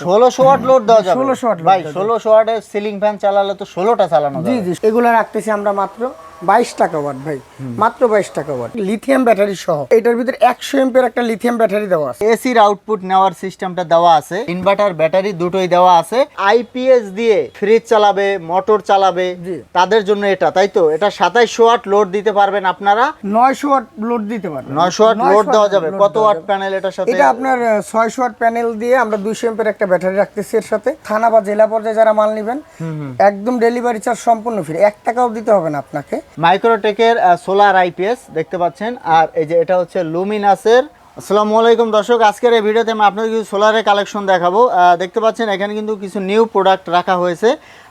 ষোলোশো watt load দেওয়া যাবে। ষোলোশো ওয়াট ভাই। ষোলোশো ওয়াটের সিলিং ফ্যান চালালে তো ষোলোটা চালানো জি জি এগুলো রাখতেছি আমরা মাত্র। বাইশ টাকা ওয়াট ভাই মাত্র বাইশ টাকা ওয়াট। লিথিয়াম ব্যাটারি সহ এটার ভিতরে একশো এমপের একটা লিথিয়াম ব্যাটারি দেওয়া আছে। এসির আউটপুট নেওয়ার সিস্টেমটা দেওয়া আছে ইনভার্টার ব্যাটারি দুটোই দেওয়া আছে। আইপিএস দিয়ে ফ্রিজ চালাবে মোটর চালাবে তাদের জন্য এটা তাই তো? এটা সাতাইশশো ওয়াট লোড দিতে পারবেন আপনারা। নয়শো ওয়াট লোড দিতে পারবেন। নয়শো ওয়াট লোড দেওয়া যাবে। কত ওয়াট প্যানেল এটার সাথে? এটা আপনার ছয়শো ওয়াট প্যানেল দিয়ে আমরা দুইশো এমপের একটা ব্যাটারি রাখতেছি এর সাথে। থানা বা জেলা পর্যায়ে যারা মাল নেবেন একদম ডেলিভারি চার্জ সম্পূর্ণ ফ্রি এক টাকাও দিতে হবে না আপনাকে। মাইক্রোটেকের সোলার আইপিএস দেখতে পাচ্ছেন। আর এই যে এটা হচ্ছে লুমিনাসের আসসালামু আলাইকুম দর্শক আজকের এই ভিডিওতে আমি আপনাদের কিছু সোলারের কালেকশন দেখাবো। দেখতে পাচ্ছেন এখানে কিন্তু কিছু নিউ প্রোডাক্ট রাখা হয়েছে।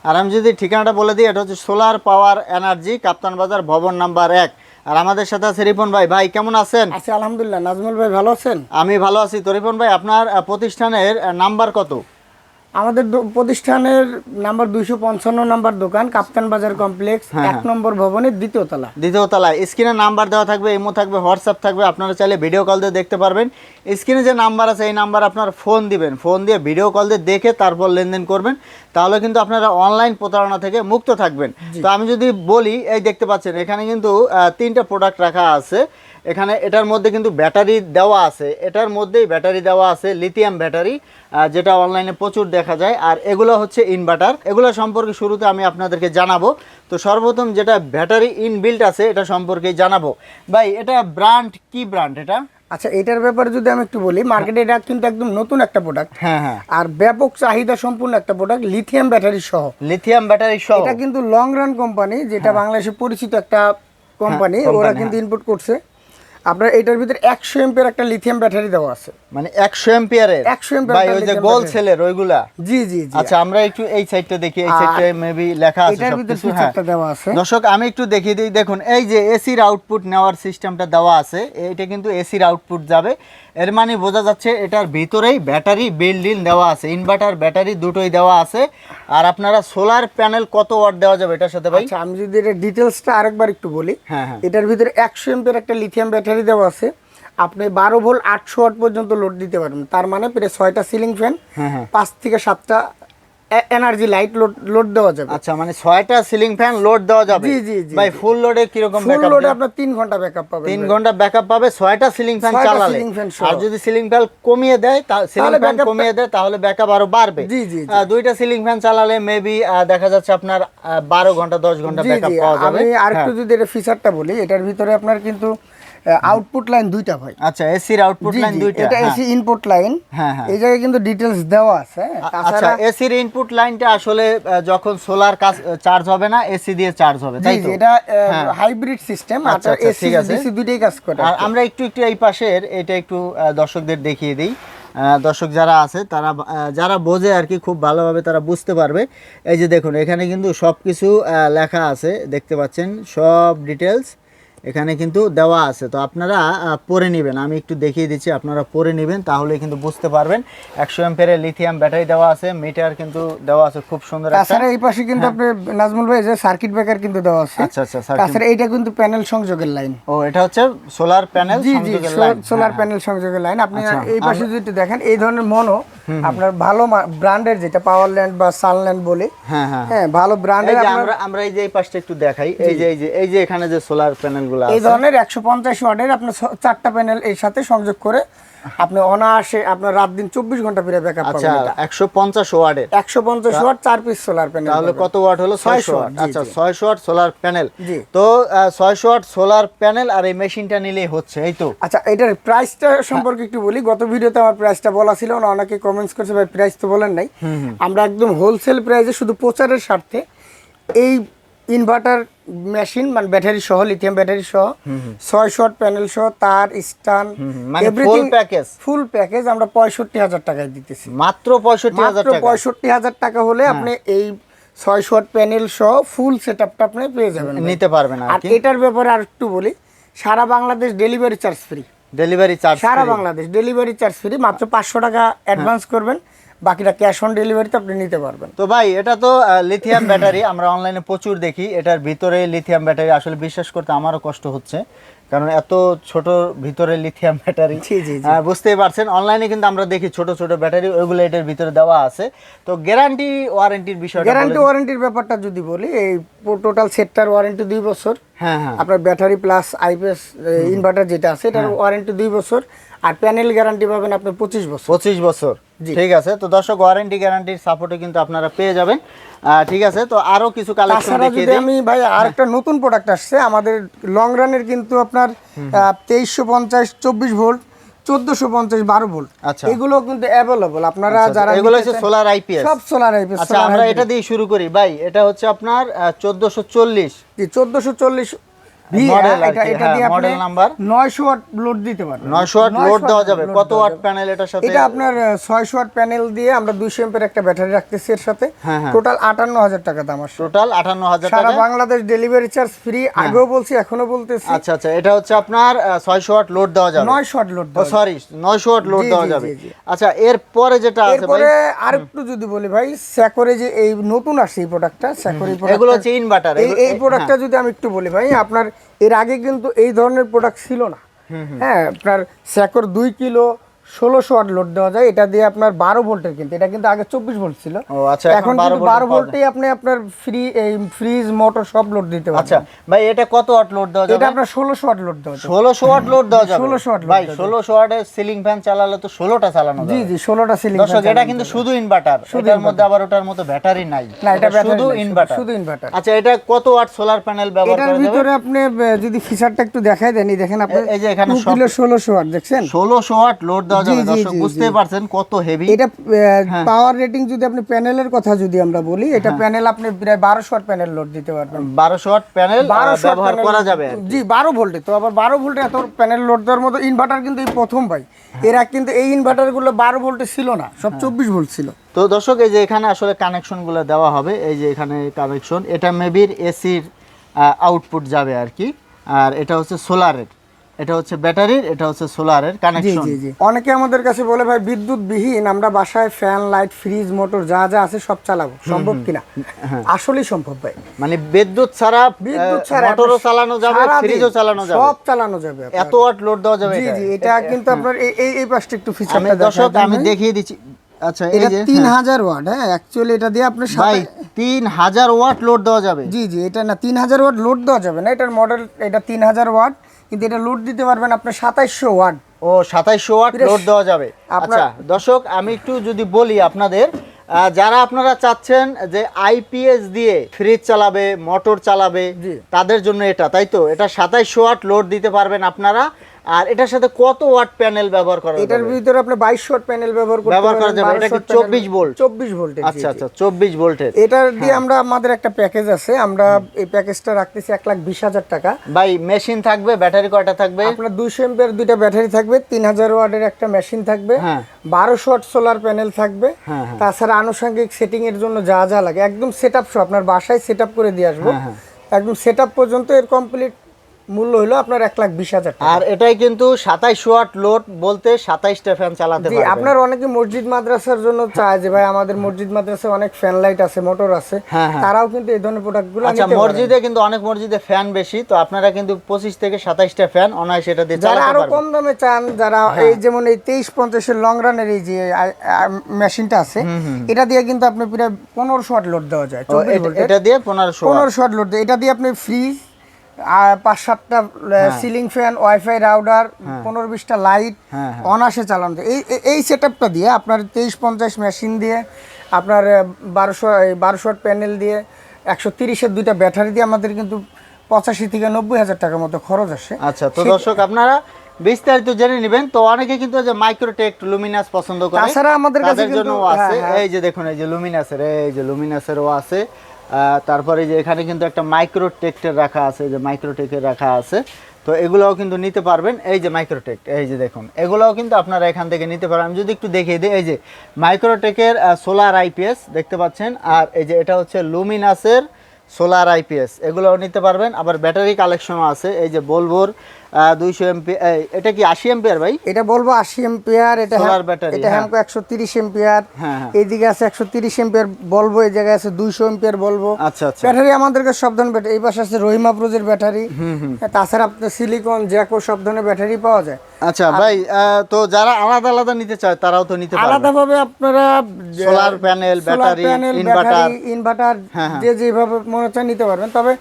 আর আমি যদি ঠিকানাটা বলে দিই এটা হচ্ছে সোলার পাওয়ার এনার্জি কাপ্তান বাজার ভবন নাম্বার এক। আর আমাদের সাথে আছে রিপন ভাই। ভাই কেমন আছেন? আচ্ছা আলহামদুলিল্লাহ। নাজমুল ভাই ভালো আছেন? আমি ভালো আছি। তো রিপন ভাই আপনার প্রতিষ্ঠানের নাম্বার কত? আমাদের প্রতিষ্ঠানের নাম্বার দুইশো পঞ্চান্ন নাম্বার দোকান কাপ্তান বাজার কমপ্লেক্স হ্যাঁ, এক নম্বর ভবনের দ্বিতীয় তলা দ্বিতীয় তলায়। স্ক্রিনে নাম্বার দেওয়া থাকবে ইমো থাকবে হোয়াটসঅ্যাপ থাকবে আপনারা চাইলে ভিডিও কল দিয়ে দেখতে পারবেন। স্ক্রিনে যে নাম্বার আছে এই নাম্বার আপনার ফোন দিবেন। ফোন দিয়ে ভিডিও কল দিয়ে দেখে তারপর লেনদেন করবেন। তাহলে কিন্তু আপনারা অনলাইন প্রতারণা থেকে মুক্ত থাকবেন। তো আমি যদি বলি এই দেখতে পাচ্ছেন এখানে কিন্তু তিনটা প্রোডাক্ট রাখা আছে। এখানে এটার মধ্যে কিন্তু ব্যাটারি দেওয়া আছে। এটার মধ্যেই ব্যাটারি দেওয়া আছে লিথিয়াম ব্যাটারি যেটা অনলাইনে প্রচুর দেখা যায়। আর এগুলো হচ্ছে ইনভার্টার এগুলো সম্পর্কে শুরুতে আমি আপনাদেরকে জানাব। তো সর্বপ্রথম যেটা ব্যাটারি ইনবিল্ট আছে এটা সম্পর্কে জানাব। ভাই এটা ব্র্যান্ড কি ব্র্যান্ড এটা? আচ্ছা এটার ব্যাপারে যদি আমি একটু বলি মার্কেটে এটা কিন্তু একদম নতুন একটা প্রোডাক্ট হ্যাঁ হ্যাঁ। আর ব্যাপক চাহিদা সম্পূর্ণ একটা প্রোডাক্ট লিথিয়াম ব্যাটারি সহ। লিথিয়াম ব্যাটারি সহ। এটা কিন্তু লং রান কোম্পানি যেটা বাংলাদেশে পরিচিত একটা কোম্পানি হ্যাঁ, ওরা কিন্তু ইনপুট করছে। আপনার এটার ভিতরে একশো এমপের একটা লিথিয়াম ব্যাটারি দেওয়া আছে। মানে একশো এম্পিয়ারের? 100 ampere ভাই ওই যে গোল। সেলের ওইগুলা? জি জি জি। আচ্ছা আমরা একটু এই সাইডটা দেখি এই সাইডটা মেবি লেখা আছে এটার ভিতরে সবকিছু হ্যাঁ। দেওয়া আছে। দর্শক আমি একটু দেখিয়ে দিই দেখুন এই যে এসির আউটপুট নেওয়ার সিস্টেমটা দেওয়া আছে এইটা কিন্তু এসির আউটপুট যাবে। এর মানে বোঝা যাচ্ছে এটার ভিতরেই ব্যাটারি বিল্ড দেওয়া আছে ইনভার্টার ব্যাটারি দুটোই দেওয়া আছে। আর আপনারা সোলার প্যানেল কত ওয়াট দেওয়া যাবে এটার সাথে ভাই? আচ্ছা আমি যদি এটা ডিটেলসটা আরেকবার একটু বলি হ্যাঁ হ্যাঁ। এটার ভিতরে একশো এমপের একটা লিথিয়াম ব্যাটারি দেওয়া আছে। আপনি বারো ভোল্ট আটশো ওয়াট পর্যন্ত লোড দিতে পারবেন। তার মানে প্রায় ছয়টা সিলিং ফ্যান হ্যাঁ পাঁচ থেকে সাতটা এনার্জি লাইট লোড লোড দেওয়া যাবে। আচ্ছা মানে ছয়টা সিলিং ফ্যান লোড দেওয়া যাবে? জি, জি, জি, ভাই ফুল লোডে কীরকম ফুল লোডে আপনার তিন ঘণ্টা ব্যাকআপ পাবেন তিন ঘণ্টা ব্যাকআপ পাবে ছয়টা সিলিং ফ্যান চালালে। আর যদি সিলিং ফ্যান কমিয়ে দেয় সিলিং তাহলে ফ্যান কমিয়ে দেয় তাহলে ব্যাকআপ আরও বাড়বে। জি, জি। দুইটা সিলিং ফ্যান চালালে মেবি দেখা যাচ্ছে আপনার বারো ঘণ্টা দশ ঘণ্টা ব্যাকআপ পাওয়া যাবে। আমি আরেকটু হ্যাঁ। যদি এটা ফিচারটা বলি এটার ভিতরে আপনার কিন্তু আউটপুট লাইন দুইটা ভাই আচ্ছা এসির আউটপুট লাইন দুইটা এটা হ্যাঁ। এসি ইনপুট লাইন হ্যাঁ, হ্যাঁ। এই জায়গায় কিন্তু ডিটেলস দেওয়া আছে হ্যাঁ। আচ্ছা এসির ইনপুট লাইনটা আসলে যখন সোলার কাজ চার্জ হবে না এসি দিয়ে চার্জ হবে তাই তো এটা হ্যাঁ। হাইব্রিড সিস্টেম আচ্ছা, আচ্ছা আচ্ছা, এসি ঠিক আছে। ডিসি দুইটাই কাজ করে আর আমরা একটু একটু এই পাশের এটা একটু দর্শকদের দেখিয়ে দিই দর্শক যারা আছে তারা যারা বোঝে আর কি খুব ভালোভাবে তারা বুঝতে পারবে এই যে দেখুন এখানে কিন্তু সব কিছু লেখা আছে দেখতে পাচ্ছেন সব ডিটেলস এখানে কিন্তু দেওয়া আছে। তো আপনারা পরে নেবেন। আমি একটু দেখিয়ে দিচ্ছি আপনারা পরে নেবেন তাহলে কিন্তু বুঝতে পারবেন। একশো এম্পের লিথিয়াম ব্যাটারি দেওয়া আছে মিটার কিন্তু দেওয়া আছে খুব সুন্দর তাছাড়া এই পাশে কিন্তু আপনি নাজমুল ভাই যে সার্কিট ব্রেকার কিন্তু দেওয়া আছে। আচ্ছা আচ্ছা তাছাড়া এইটা কিন্তু প্যানেল সংযোগের লাইন ও এটা হচ্ছে সোলার প্যানেল জি জি সংযোগের লাইন সোলার প্যানেল সংযোগের লাইন আপনি আচ্ছা, এই পাশে যদি দেখেন এই ধরনের মনো আপনার ভালো ব্র্যান্ডের যেটা পাওয়ার ল্যান্ড বা সানল্যান্ড বলে। হ্যাঁ হ্যাঁ। হ্যাঁ ভালো ব্র্যান্ডের আমরা আমরা এই যে এই পাশটা একটু দেখাই এই যে এই যে এই যে এখানে যে সোলার প্যানেল গুলো এই ধরনের একশো পঞ্চাশ ওয়াটের আপনার চারটা প্যানেল এর সাথে সংযোগ করে আপনি অনায়াসে আপনার রাত দিন চব্বিশ ঘণ্টা ফিরে ব্যাকআপ আচ্ছা একশো পঞ্চাশ ওয়ার্ডের। একশো পঞ্চাশ ওয়াট চার পিস সোলার প্যানেল তাহলে কত ওয়াট হলো? ছয়শো ওয়াট আচ্ছা ছয়শো ওয়াট সোলার প্যানেল জি। তো ছয়শো ওয়াট সোলার প্যানেল আর এই মেশিনটা নিলেই হচ্ছে এই তো? আচ্ছা এটার প্রাইসটা সম্পর্কে একটু বলি। গত ভিডিওতে আমার প্রাইসটা বলা ছিল না অনেকে কমেন্টস করছে ভাই প্রাইস তো বলেন নাই। আমরা একদম হোলসেল প্রাইসে শুধু প্রচারের স্বার্থে এই ইনভার্টার মেশিন মানে ব্যাটারি সহ লিথিয়াম ব্যাটারি সহ ছয় শট প্যানেল সহ তার stand full package? Full package আমরা পঁয়ষট্টি হাজার টাকায় দিতেছি। মাত্র পঁয়ষট্টি হাজার পঁয়ষট্টি হাজার টাকা হলে আপনি এই ছয় শট প্যানেল সহ ফুল সেট আপটা আপনি পেয়ে যাবেন। নিতে পারবেন আর এটার ব্যাপারে আর একটু বলি সারা Bangladesh delivery charge free delivery charge সারা বাংলাদেশ ডেলিভারি চার্জ ফ্রি মাত্র পাঁচশো টাকা অ্যাডভান্স করবেন। বাকিটা ক্যাশ অন ডেলিভারিতে আপনি নিতে পারবেন। তো ভাই এটা তো লিথিয়াম ব্যাটারি আমরা অনলাইনে প্রচুর দেখি। এটার ভিতরে লিথিয়াম ব্যাটারি আসলে বিশ্বাস করতে আমারও কষ্ট হচ্ছে। কারণ এত ছোট ভিতরে লিথিয়াম ব্যাটারি জি, জি, জি। বুঝতেই পারছেন অনলাইনে কিন্তু আমরা দেখি ছোট ছোট ব্যাটারি ওইগুলো এটার ভিতরে দেওয়া আছে। তো গ্যারান্টি ওয়ারেন্টির বিষয়টা গ্যারান্টি ওয়ারেন্টির ব্যাপারটা যদি বলি এই টোটাল সেটটার ওয়ারেন্টি দুই বছর। আপনার ব্যাটারি প্লাস আইপিএস ইনভার্টার যেটা আছে এটার ওয়ারেন্টি দুই বছর আর প্যানেল গ্যারান্টি পাবেন আপনার পঁচিশ বছর। পঁচিশ বছর। ঠিক আছে তো দর্শক ওয়ারেন্টি গ্যারান্টির সাপোর্টে কিন্তু আপনারা পেয়ে যাবেন। ঠিক আছে তো আরও কিছু কালেকশন যদি আমি ভাই আর একটা নতুন প্রোডাক্ট আসছে আমাদের লং রানের কিন্তু আপনার তেইশশো পঞ্চাশ চব্বিশ ভোল্ট 1450 12 ভোল্ট। আচ্ছা। এগুলো কিন্তু अवेलेबल আপনারা আচ্ছা, যারা এগুলো সোলার আইপিএস আচ্ছা, আমরা এটা দিয়ে শুরু করি। ভাই এটা হচ্ছে আপনার 1440 1440 মডেল প্যানেল দিয়ে আমরা 200 এমপের একটা ব্যাটারি রাখতেছি এর সাথে। টোটাল 58000 টাকা দাম টোটাল 58000 টাকা সারা বাংলাদেশ ডেলিভারি চার্জ ফ্রি আগেও বলছি এখনও বলতেছি। আচ্ছা আচ্ছা এটা হচ্ছে আপনার 600 ওয়াট লোড দেওয়া যাবে। 900 watt load sorry 900 watt load দেওয়া যাবে। আচ্ছা এর যেটা আছে ভাই? আর একটু যদি বলি ভাই স্যাকরে যে এই নতুন আসছে এই প্রোডাক্টটা স্যাকরে হচ্ছে ইনভার্টার এই প্রোডাক্টটা যদি আমি একটু বলি ভাই আপনার এর আগে কিন্তু এই ধরনের প্রোডাক্ট ছিল না। হ্যাঁ আপনার স্যাকর দুই কিলো ষোলোশো ওয়াট লোড দেওয়া যায়। এটা দিয়ে আপনার বারো ভোল্টের কিন্তু। এটা কিন্তু আগে চব্বিশ ভোল্ট ছিল। আচ্ছা এখন এখন 12 কিন্তু বারো যায়। ভোল্টেই আপনি আপনার ফ্রি এই ফ্রিজ মোটর সব লোড দিতে আচ্ছা ভাই এটা কত ওয়াট লোড দেওয়া এটা আপনার ষোলোশো ওয়াট লোড দেওয়া ষোলোশো ওয়াট লোড দেওয়া যাবে। 1600 watt load ভাই ষোলোশো ওয়াটের সিলিং ফ্যান চালালে তো ষোলোটা চালানো জি জি ষোলোটা সিলিং দর্শক এটা কিন্তু শুধু ইনভার্টার এটার মধ্যে আবার ওটার মধ্যে ব্যাটারি নাই। না, এটা শুধু নাই, শুধু- ইনভার্টার আচ্ছা এটা কত ওয়াট সোলার প্যানেল ব্যবহার এটার করা যাবে? ভিতরে আপনি যদি ফিচারটা একটু দেখাই দেন দেখেন আপনি এই যে এখানে ষোলোশো ওয়াট দেখছেন? ষোলোশো ওয়াট লোড দেওয়া যাবে। দর্শক বুঝতে পারছেন কত হেভি এটা হ্যাঁ। পাওয়ার রেটিং যদি আপনি প্যানেলের কথা যদি আমরা বলি এটা প্যানেল আপনি প্রায় বারোশো ওয়াট প্যানেল লোড দিতে পারবেন। বারোশো ওয়াট প্যানেল ব্যবহার করা যাবে। জি বারো ভোল্টে তো আবার বারো ভোল্টে এত প্যানেল লোড দেওয়ার মতো ইনভার্টার কিন্তু এই প্রথম ভাই। হ্যাঁ। এরা কিন্তু এই ইনভার্টারগুলো বারো ভোল্টে ছিল না সব চব্বিশ ভোল্ট ছিল। তো দর্শক এই যে এখানে আসলে কানেকশনগুলো দেওয়া হবে এই যে এখানে কানেকশন এটা মেবির এসির আউটপুট যাবে আর কি। আর এটা হচ্ছে সোলারের এটা হচ্ছে ব্যাটারির এটা হচ্ছে সোলারের কানেকশন জি জি। অনেকে আমাদের কাছে বলে ভাই বিদ্যুৎ বিহীন আমরা বাসায় ফ্যান লাইট ফ্রিজ মোটর যা যা আছে সব চালাবো। সম্ভব কিনা? হ্যাঁ। আসলেই সম্ভব ভাই। মানে বিদ্যুৎ ছাড়া বিদ্যুৎ ছাড়া মোটরও চালানো যাবে ফ্রিজও চালানো যাবে। সব চালানো যাবে এত ওয়াট লোড দেওয়া যাবে জি এটা? জি এটা কিন্তু আপনার এই এই পাশটা একটু আমি ফিচারটা দর্শক আমি দেখিয়ে দিচ্ছি। আচ্ছা এই এটা যে তিন হাজার ওয়াট হ্যাঁ অ্যাকচুয়ালি এটা দিয়ে আপনি ভাই সাথে তিন হাজার ওয়াট লোড দেওয়া যাবে। জি জি এটা না তিন হাজার ওয়াট লোড দেওয়া যাবে না এটার মডেল এটা তিন হাজার ওয়াট কিন্তু এটা লোড দিতে পারবেন আপনার সাতাইশশো ওয়াট। ও সাতাইশশো ওয়াট লোড দেওয়া যাবে। আচ্ছা দর্শক আমি একটু যদি বলি আপনাদের যারা আপনারা চাচ্ছেন যে আইপিএস দিয়ে ফ্রিজ চালাবে মোটর চালাবে তাদের জন্য এটা তাই তো? এটা সাতাইশশো ওয়াট লোড দিতে পারবেন আপনারা। আর এটার সাথে কত ওয়াট প্যানেল ব্যবহার করা এটার ভিতরে আপনি বাইশ ওয়াট প্যানেল ব্যবহার করতে ব্যবহার করা যাবে। এটা কি 24 ভোল্ট? চব্বিশ ভোল্টের আচ্ছা আচ্ছা চব্বিশ ভোল্টের এটার দিয়ে আমরা আমাদের একটা প্যাকেজ আছে আমরা এই প্যাকেজটা রাখতেছি এক লাখ বিশ হাজার টাকা ভাই মেশিন থাকবে ব্যাটারি কয়টা থাকবে আপনার দুইশো এমপের দুইটা ব্যাটারি থাকবে তিন হাজার ওয়াটের একটা মেশিন থাকবে হ্যাঁ। বারোশো ওয়াট সোলার প্যানেল থাকবে হ্যাঁ, হ্যাঁ। তাছাড়া আনুষঙ্গিক সেটিং এর জন্য যা যা লাগে একদম সেট আপ আপনার বাসায় সেট আপ করে দিয়ে আসব হ্যাঁ, হ্যাঁ। একদম সেট আপ পর্যন্ত এর কমপ্লিট মূল্য হলো আপনার এক লাখ বিশ হাজার আর এটাই কিন্তু সাতাইশ ওয়াট লোড বলতে সাতাইশটা ফ্যান চালাতে জি পারবেন। আপনার অনেকে মসজিদ মাদ্রাসার জন্য চায় যে ভাই আমাদের মসজিদ মাদ্রাসায় অনেক ফ্যান লাইট আছে মোটর আছে। হ্যাঁ, হ্যাঁ। তারাও কিন্তু এই ধরনের প্রোডাক্টগুলো আচ্ছা মসজিদে কিন্তু অনেক মসজিদে ফ্যান বেশি তো আপনারা কিন্তু পঁচিশ থেকে সাতাইশটা ফ্যান অনায়াসে এটা দিয়ে যারা আরও কম দামে চান যারা হ্যাঁ। এই যেমন এই তেইশ পঞ্চাশের লং রানের এই যে মেশিনটা আছে এটা দিয়ে কিন্তু আপনি প্রায় পনেরোশো ওয়াট লোড দেওয়া যায় এটা দিয়ে পনেরোশো পনেরোশো ওয়াট লোড দেয়। এটা দিয়ে আপনি ফ্রিজ আর পাঁচ সাতটা হ্যাঁ। সিলিং ফ্যান ওয়াইফাই রাউডার পনেরো বিশটা লাইট হ্যাঁ, অনাসে চালানো এই এই- সেট দিয়ে আপনার তেইশ পঞ্চাশ মেশিন দিয়ে আপনার বারোশো বারোশো প্যানেল দিয়ে একশো তিরিশের দুইটা ব্যাটারি দিয়ে আমাদের কিন্তু পঁচাশি থেকে নব্বই হাজার টাকার মতো খরচ আসে। আচ্ছা তো দর্শক আপনারা বিস্তারিত জেনে নেবেন। তো অনেকে কিন্তু যে মাইক্রোটেক লুমিনাস পছন্দ করে। তাছাড়া আমাদের কাছে কিন্তু- জন্য আছে। হ্যাঁ, হ্যাঁ। এই যে দেখুন এই যে লুমিনাসের এই যে লুমিনাসেরও আছে। তারপরে যে এখানে কিন্তু একটা মাইক্রোটেক্টের রাখা আছে যে মাইক্রোটেকের রাখা আছে। তো এগুলোও কিন্তু নিতে পারবেন। এই যে মাইক্রোটেক এই যে দেখুন, এগুলোও কিন্তু আপনারা এখান থেকে নিতে পারেন। আমি যদি একটু দেখিয়ে দিই, এই যে মাইক্রোটেকের সোলার আইপিএস দেখতে পাচ্ছেন? আর এই যে এটা হচ্ছে লুমিনাসের সোলার আইপিএস এগুলোও নিতে পারবেন। আবার ব্যাটারি কালেকশনও আছে। এই যে বলবোর দুইশো এমপি এটা কি আশি এমপিয়ার ভাই? এটা বলব আশি এম্পিয়ার এটা হ্যাম- battery, এটা হ্যাঁ। হ্যামকো একশো তিরিশ এম্পিয়ার হ্যাঁ, হ্যাঁ। এইদিকে আছে একশো তিরিশ এম্পিয়ার বলব এই জায়গায় আছে দুইশো এম্পিয়ার বলব। আচ্ছা আচ্ছা। ব্যাটারি আমাদের কাছে সব ধরনের ব্যাটারি এই পাশে আছে রহিমা প্রোজের ব্যাটারি তাছাড়া আপনার সিলিকন জ্যাকো সব ধরনের ব্যাটারি পাওয়া যায়। আচ্ছা ভাই তো যারা আলাদা আলাদা নিতে চায় তারাও তো নিতে পারবে। আলাদাভাবে আপনারা panel, battery, inverter। ইনভার্টার হ্যাঁ। যে যেভাবে মনে হচ্ছে নিতে পারবেন। তবে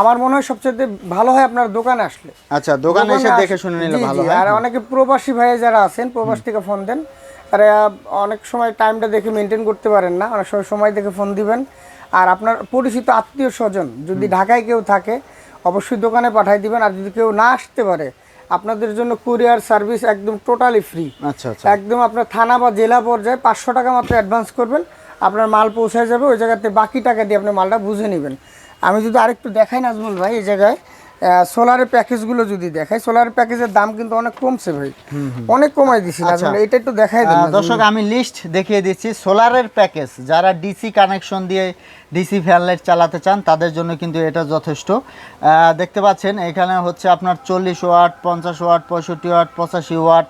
আমার মনে হয় সবচেয়ে ভালো হয় আপনার দোকানে আসলে। আচ্ছা দোকানে এসে দেখে শুনে নিলে ভালো হয়। আর অনেকে প্রবাসী ভাই যারা আছেন প্রবাস থেকে ফোন দেন। তারা অনেক সময় টাইমটা দেখে মেনটেন করতে পারেন না অনেক সময় সময় দেখে ফোন দিবেন। আর আপনার পরিচিত আত্মীয় স্বজন যদি ঢাকায় কেউ থাকে অবশ্যই দোকানে পাঠাই দিবেন। আর যদি কেউ না আসতে পারে আপনাদের জন্য কুরিয়ার সার্ভিস একদম টোটালি ফ্রি আচ্ছা আচ্ছা। একদম আপনার থানা বা জেলা পর্যায়ে পাঁচশো টাকা মাত্র অ্যাডভান্স করবেন। আপনার মাল পৌঁছায় যাবে ওই জায়গাতে বাকি টাকা দিয়ে আপনি মালটা বুঝে নেবেন। আমি যদি আরেকটু দেখাই নাজমুল ভাই এই জায়গায় সোলারের প্যাকেজগুলো যদি দেখাই সোলারের প্যাকেজের দাম কিন্তু অনেক কমছে ভাই। অনেক কমাই দিছি নাজমুল এটা একটু দেখাই দেন। দর্শক আমি লিস্ট দেখিয়ে দিচ্ছি সোলারের প্যাকেজ যারা ডিসি কানেকশন দিয়ে ডিসি ফ্যান লাইট চালাতে চান তাদের জন্য কিন্তু এটা যথেষ্ট। আহ, দেখতে পাচ্ছেন এখানে হচ্ছে আপনার চল্লিশ ওয়াট পঞ্চাশ ওয়াট পঁয়ষট্টি ওয়াট পঁচাশি ওয়াট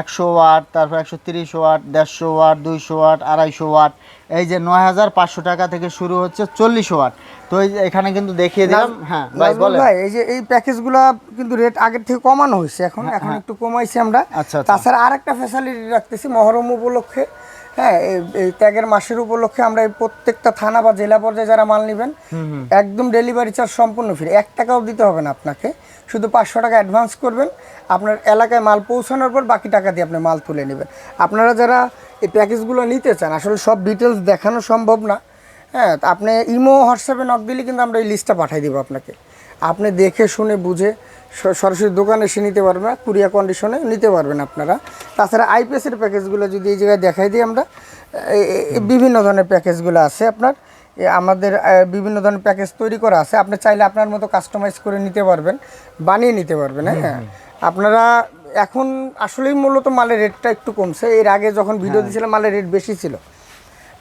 একশো ওয়াট তারপর একশো তিরিশ ওয়াট দেড়শো ওয়াট দুইশো ওয়াট আড়াইশো ওয়াট এই যে নয় হাজার পাঁচশো টাকা থেকে শুরু হচ্ছে চল্লিশ ওয়াট। তো এখানে কিন্তু দেখিয়ে দিলাম। হ্যাঁ ভাই বলেন। ভাই এই যে এই প্যাকেজগুলো কিন্তু রেট আগের থেকে কমানো হয়েছে। এখন এখন একটু কমাইছি আমরা। আচ্ছা, আচ্ছা। তাছাড়া আরেকটা ফ্যাসিলিটি রাখতেছি মহরম উপলক্ষে। হ্যাঁ এই- এই ত্যাগের মাসের উপলক্ষে আমরা এই প্রত্যেকটা থানা বা জেলা পর্যায়ে যারা মাল নেবেন একদম ডেলিভারি চার্জ সম্পূর্ণ ফ্রি এক টাকাও দিতে হবে না আপনাকে। শুধু পাঁচশো টাকা অ্যাডভান্স করবেন। আপনার এলাকায় মাল পৌঁছানোর পর বাকি টাকা দিয়ে আপনি মাল তুলে নেবেন। আপনারা যারা এই প্যাকেজগুলো নিতে চান আসলে সব ডিটেলস দেখানো সম্ভব না। হ্যাঁ আপনি ইমো হোয়াটসঅ্যাপে নক দিলে কিন্তু আমরা এই লিস্টটা পাঠিয়ে দেবো আপনাকে। আপনি দেখে শুনে বুঝে সরাসরি দোকানে এসে নিতে পারবেন না কুরিয়া কন্ডিশনে নিতে পারবেন আপনারা। তাছাড়া আইপিএসের প্যাকেজগুলো যদি এই জায়গায় দেখাই দিই আমরা বিভিন্ন ধরনের প্যাকেজগুলো আছে আপনার। এ আমাদের বিভিন্ন ধরনের প্যাকেজ তৈরি করা আছে। আপনি চাইলে আপনার মতো কাস্টমাইজ করে নিতে পারবেন বানিয়ে নিতে পারবেন হ্যাঁ। আপনারা এখন আসলেই মূলত মালের রেটটা একটু কমছে। এর আগে যখন ভিডিও দিয়েছিলাম মালের রেট বেশি ছিল।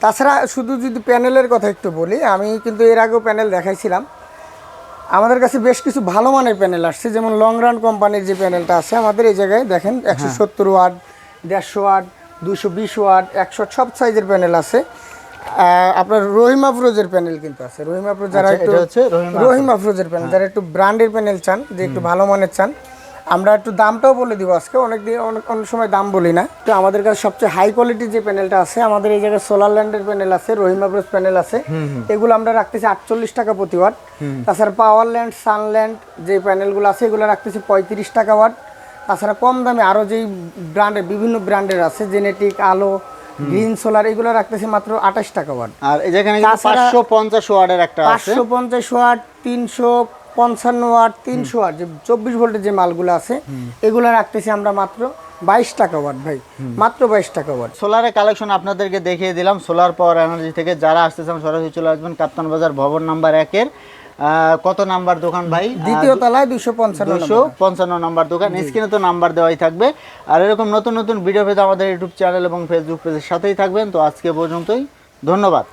তাছাড়া শুধু যদি প্যানেলের কথা একটু বলি আমি কিন্তু এর আগেও প্যানেল দেখাইছিলাম। আমাদের কাছে বেশ কিছু ভালো মানের প্যানেল আসছে যেমন লং রান কোম্পানির যে প্যানেলটা আছে আমাদের এই জায়গায় দেখেন একশো সত্তর ওয়াট দেড়শো ওয়াট দুশো বিশ ওয়াট একশো সব সাইজের প্যানেল আছে। আপনার রহিমা ফ্রোজের প্যানেল কিন্তু আছে। রহিমা ফ্রোজ যারা আচ্ছা, একটু এটা হচ্ছে রহিমা রহিমা ফ্রোজের প্যানেল যারা একটু ব্র্যান্ডের প্যানেল চান যে একটু ভালো মানের চান আমরা একটু দামটাও বলে দিব আজকে। অনেক দিন অনেক অনেক সময় দাম বলি না। তো আমাদের কাছে সবচেয়ে হাই কোয়ালিটির যে প্যানেলটা আছে আমাদের এই জায়গায় সোলার ল্যান্ডের প্যানেল আছে রহিমা ব্রোস প্যানেল আছে। এগুলো আমরা রাখতেছি আটচল্লিশ টাকা প্রতি ওয়াট তাছাড়া পাওয়ার ল্যান্ড সানল্যান্ড যে প্যানেলগুলো আছে এগুলো রাখতেছি পঁয়ত্রিশ টাকা ওয়াট তাছাড়া কম দামে আরও যেই ব্র্যান্ডের বিভিন্ন ব্র্যান্ডের আছে জেনেটিক আলো গ্রিন সোলার এগুলো রাখতেছি মাত্র আঠাশ টাকা ওয়াট আর যেখানে পাঁচশো পঞ্চাশ ওয়াটের একটা পাঁচশো পঞ্চাশ ওয়াট তিনশো পঞ্চান্ন ওয়াট তিনশো ওয়াট যে চব্বিশ ভোল্টের যে মালগুলো আছে এগুলো রাখতেছি আমরা মাত্র বাইশ টাকা ওয়াট ভাই মাত্র বাইশ টাকা ওয়াট। সোলারের কালেকশন আপনাদেরকে দেখিয়ে দিলাম সোলার পাওয়ার এনার্জি থেকে যারা আসতেছেন সরাসরি চলে আসবেন কাপ্তান বাজার ভবন নাম্বার একের কত নাম্বার দোকান ভাই? দ্বিতীয় তলায় দুশো পঞ্চান্ন দুশো পঞ্চান্ন নাম্বার দোকান স্ক্রিনে তো নাম্বার দেওয়াই থাকবে। আর এরকম নতুন নতুন ভিডিও পেতে আমাদের ইউটিউব চ্যানেল এবং ফেসবুক পেজের সাথেই থাকবেন। তো আজকে পর্যন্তই ধন্যবাদ।